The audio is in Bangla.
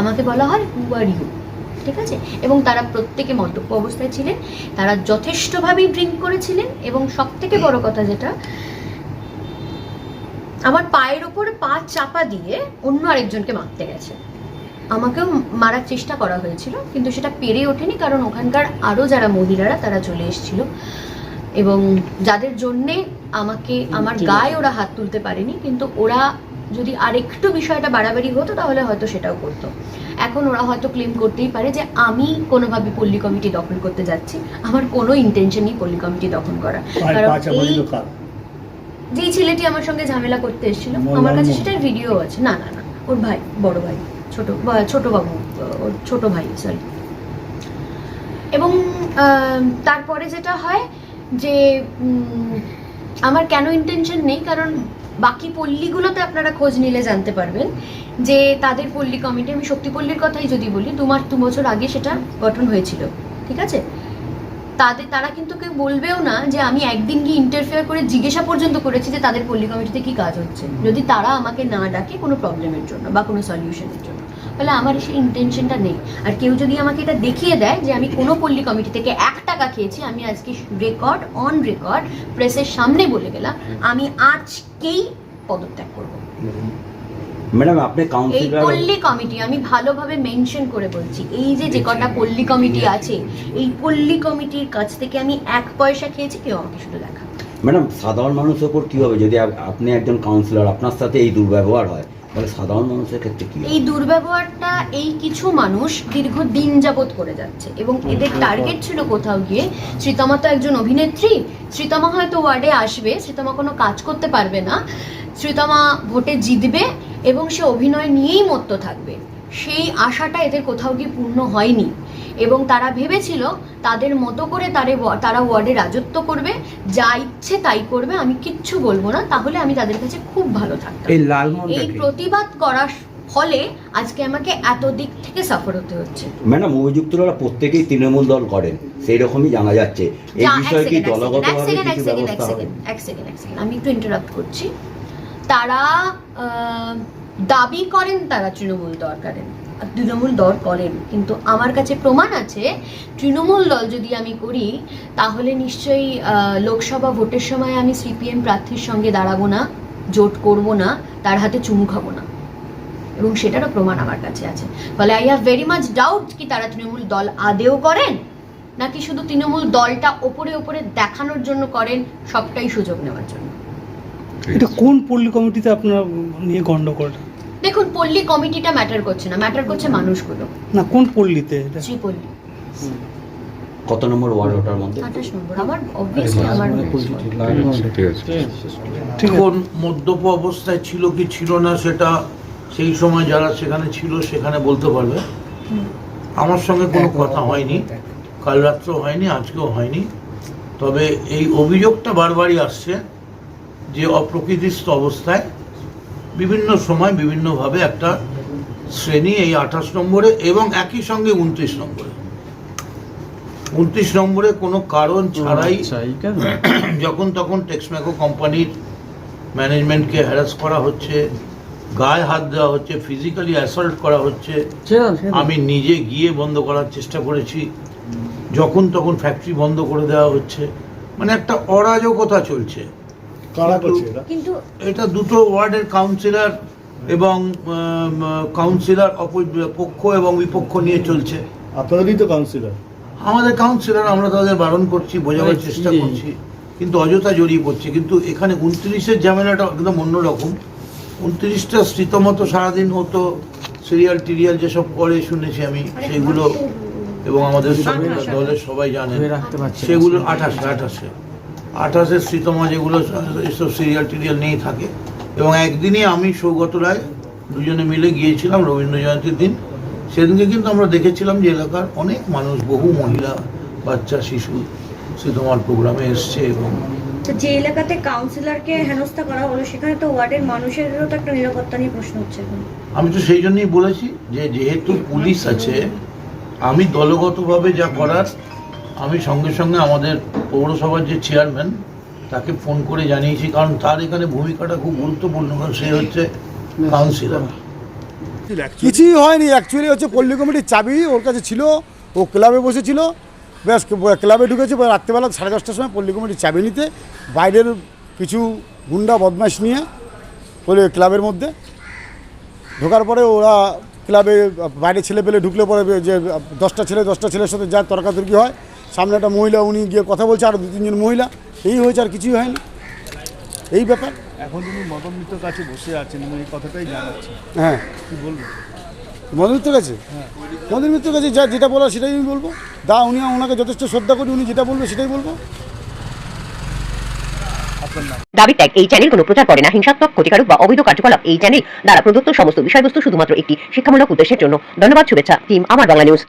আমাকে বলা হয় হু আর ইউ ঠিক আছে? এবং তারা প্রত্যেকে মদ্যপ অবস্থায় ছিলেন তারা যথেষ্টভাবেই ড্রিঙ্ক করেছিলেন এবং সব থেকে বড় কথা যেটা আমার পায়ের ওপরে পা চাপা দিয়ে অন্য আরেকজনকে মারতে গেছে। আমাকেও মারার চেষ্টা করা হয়েছিল কিন্তু সেটা পেরে ওঠেনি কারণ ওখানকার আরও যারা মহিলারা তারা চলে এসেছিল। এবং যাদের জন্যে আমাকে আমার গায়ে ওরা হাত তুলতে পারেনি কিন্তু ওরা যদি আরেকটু বিষয়টা বাড়াবাড়ি হতো তাহলে হয়তো সেটাও করতো। এখন ওরা হয়তো ক্লেম করতেই পারে যে আমি কোনোভাবে পল্লী কমিটি দখল করতে যাচ্ছি। আমার কোনো ইন্টেনশন নেই পল্লী কমিটি দখল করা পাঁচ কারণ এই যেই ছেলেটি আমার সঙ্গে ঝামেলা করতে এসেছিল আমার কাছে। সেটার ভিডিও আছে। না না না ওর ভাই বড় ভাই ছোট ছোট বাবু ওর ছোট ভাই সরি এবং তারপরে যেটা হয় যে উম, আমার কেন ইন্টেনশন নেই? কারণ বাকি পল্লীগুলোতে আপনারা খোঁজ নিলে জানতে পারবেন যে তাদের পল্লী কমিটি, আমি শক্তিপল্লীর কথাই যদি বলি, দু মাস, দু বছর আগে সেটা গঠন হয়েছিল, ঠিক আছে? তাদের, তারা কিন্তু কেউ বলবেও না যে আমি একদিন গিয়ে ইন্টারফেয়ার করে জিজ্ঞাসা পর্যন্ত করেছি যে তাদের পল্লী কমিটিতে কি কাজ হচ্ছে। যদি তারা আমাকে না ডাকে কোনো প্রবলেমের জন্য বা কোনো সলিউশনের জন্য। তাহলে আমার সেই ইন্টেনশনটা নেই। আর কেউ যদি আমাকে এটা দেখিয়ে দেয় যে আমি কোনো পল্লী কমিটি থেকে এক টাকা খেয়েছি আমি আজকে রেকর্ড অন রেকর্ড প্রেসের সামনে বলে গেলাম আমি আজকেই পদত্যাগ করব। ম্যাডাম আপনি এই পল্লী কমিটি আমি ভালোভাবে মেনশন করে বলছি। এই যে যে কটা পল্লী কমিটি আছে এই পল্লী কমিটির কাছ থেকে আমি এক পয়সা খেয়েছি কেউ আমাকে শুধু দেখা ম্যাডাম সাধারণ মানুষের ওপর কি হবে? যদি আপনি একজন কাউন্সিলর আপনার সাথে এই দুর্ব্যবহার হয় তাহলে সাধারণ মানুষের ক্ষেত্রে কি এই দুর্ব্যবহারটা এই কিছু মানুষ দীর্ঘ দিন যাবৎ করে যাচ্ছে এবং এদের টার্গেট ছিল কোথাও গিয়ে শ্রীতমা তো একজন অভিনেত্রী শ্রীতমা হয়তো ওয়ার্ডে আসবে শ্রীতমা কোনো কাজ করতে পারবে না শ্রীতমা ভোটে জিতবে এবং সে অভিনয় নিয়েই মত্ত থাকবে। সেই আশাটা এদের কোথাও গিয়ে পূর্ণ হয়নি। এবং তারা ভেবেছিল তাদের মতো করে তারে তারা ওয়ার্ডে রাজত্ব করবে যা ইচ্ছে তাই করবে আমি কিচ্ছু বলব না তাহলে আমি তাদের কাছে খুব ভালো থাকতাম। এই? প্রতিবাদ করার ফলে আজকে আমাকে এত দিক থেকে সাফার হতে হচ্ছে। ম্যাডাম অভিযুক্তরা প্রত্যেকেই তৃণমূল দল করেন সেই রকমই জানা যাচ্ছে। এই এক বিষয়ে কি এক second, এক দলগতভাবে এক কিছু এক ব্যবস্থা হবে? এক second, এক second। আমি একটু ইন্টারাপ্ট করছি। তারা আহ, দাবি করেন তারা তৃণমূল দল করেন। তৃণমূল দল করেন, কিন্তু আমার কাছে প্রমাণ আছে, তৃণমূল দল যদি আমি করি, তাহলে নিশ্চয়ই লোকসভা ভোটের সময় আমি সিপিএম প্রার্থীর সঙ্গে দাঁড়াবো না, জোট করব না, তার হাতে চুমু খাব না। এবং সেটারও প্রমাণ আমার কাছে আছে। ফলে I have very much doubt কি তারা তৃণমূল দল আদেও করেন, নাকি শুধু তৃণমূল দলটা ওপরে ওপরে দেখানোর জন্য করেন, সবটাই সুযোগ নেওয়ার জন্য। এটা কোন পল্লী কমিটিতে আপনার নিয়ে গন্ডগোল? দেখুন পল্লী কমিটিটা ম্যাটার করছে না ম্যাটার করছে মানুষগুলো। না কোন পল্লীতে? এটা শ্রীপল্লী কত নম্বর ওয়ার্ড ওটার মধ্যে? আঠাশ নম্বর আমার অবভিয়াসলি আমার ঠিক আছে এখন মদ্যপ অবস্থায় ছিল কি ছিল না সেটা সেই সময় যারা সেখানে ছিল সেখানে বলতে পারবে। আমার সঙ্গে কোনো কথা হয়নি। কাল রাত্রেও হয়নি আজকেও হয়নি। তবে এই অভিযোগটা বারবারই আসছে যে অপ্রকৃতিস্থ অবস্থায় বিভিন্ন সময় বিভিন্নভাবে একটা শ্রেণি এই আঠাশ নম্বরে এবং একই সঙ্গে উনত্রিশ নম্বরে। উনত্রিশ নম্বরে কোনো কারণ ছাড়াই যখন তখন টেক্সম্যাকো কোম্পানির ম্যানেজমেন্টকে হ্যারাস করা হচ্ছে গায়ে হাত দেওয়া হচ্ছে ফিজিক্যালি অ্যাসল্ট করা হচ্ছে আমি নিজে গিয়ে বন্ধ করার চেষ্টা করেছি। যখন তখন ফ্যাক্টরি বন্ধ করে দেওয়া হচ্ছে। মানে একটা অরাজকতা চলছে। কারা করছে এটা? কিন্তু এটা দুটো ওয়ার্ডের কাউন্সিলর এবং কাউন্সিলর পক্ষ এবং বিপক্ষ নিয়ে চলছে। আপনাদেরই তো কাউন্সিলর আমাদের কাউন্সিলর আমরা তাদের বারণ করছি বোঝাবার চেষ্টা করছি কিন্তু অযথা জড়িয়ে পড়ছে। কিন্তু এখানে উনত্রিশের ঝামেলাটা একদম অন্যরকম। উনত্রিশটা স্মৃতমতো সারাদিন হতো সিরিয়াল টিরিয়াল যেসব করে শুনেছি আমি সেগুলো এবং আমাদের দলের সবাই জানে সেগুলো আঠাশে আঠাশে। আঠাশে স্মৃতমা যেগুলো এসব সিরিয়াল টিরিয়াল নিয়েই থাকে। এবং একদিনই আমি সৌগত রায় দুজনে মিলে গিয়েছিলাম রবীন্দ্র জয়ন্তীর দিন। সেদিনকে কিন্তু আমরা দেখেছিলাম যে এলাকার অনেক মানুষ বহু মহিলা বাচ্চা শিশু শ্রীতমার প্রোগ্রামে এসছে এবং তো যে এলাকাতে কাউন্সিলরকে হেনস্থা করা হলো সেখানে তো ওয়ার্ডের মানুষেরও তো একটা নিরাপত্তা নিয়ে প্রশ্ন হচ্ছে আমি তো সেই জন্যই বলেছি যে যেহেতু পুলিশ আছে আমি দলগতভাবে যা করার আমি সঙ্গে সঙ্গে আমাদের পৌরসভার যে চেয়ারম্যান, তাকে ফোন করে জানিয়েছি, কারণ তার এখানে ভূমিকাটা খুব গুরুত্বপূর্ণ, কারণ সে হচ্ছে কাউন্সিলর। কিছুই হয়নি অ্যাকচুয়ালি হচ্ছে পল্লী কমিটির চাবি ওর কাছে ছিল, ও ক্লাবে বসেছিল, ব্যাস, ক্লাবে ঢুকেছে রাত্রেবেলা সাড়ে দশটার সময় পল্লী কমিটির চাবি নিতে, বাইরের কিছু গুন্ডা বদমাশ নিয়ে ওই ক্লাবের মধ্যে, ঢোকার পরে ওরা ক্লাবে বাইরে ছেলে পেলে ঢুকলে পরে যে দশটা ছেলে, দশটা ছেলের সাথে যা তর্কাতর্কি হয় সামনে একটা মহিলা উনি গিয়ে কথা বলছে আর দু তিনজন মহিলা। এই হয়েছে আর কিছুই হয়নি। এই ব্যাপার। এখন তিনি মদমিত্র কাছে বসে আছেন এই কথাটাই জানাচ্ছেন। হ্যাঁ। কি বলবেন? মদন মিত্রের কাছে? মদন মিত্রের কাছে যা যেটা বলার সেটাই আমি বলব। দা উনি ওনাকে যথেষ্ট শ্রদ্ধা করি উনি যেটা বলবে সেটাই বলব। দাবি ত্যাগ এই চ্যানেল কোনো প্রচার করে না। হিংসাত্মক ক্ষতিকারক বা অবৈধ কার্যকলাপ এই চ্যানেল দ্বারা প্রদত্ত সমস্ত বিষয়বস্তু শুধুমাত্র একটি শিক্ষামূলক উদ্দেশ্যের জন্য। ধন্যবাদ শুভেচ্ছা। টিম আমার বাংলা নিউজ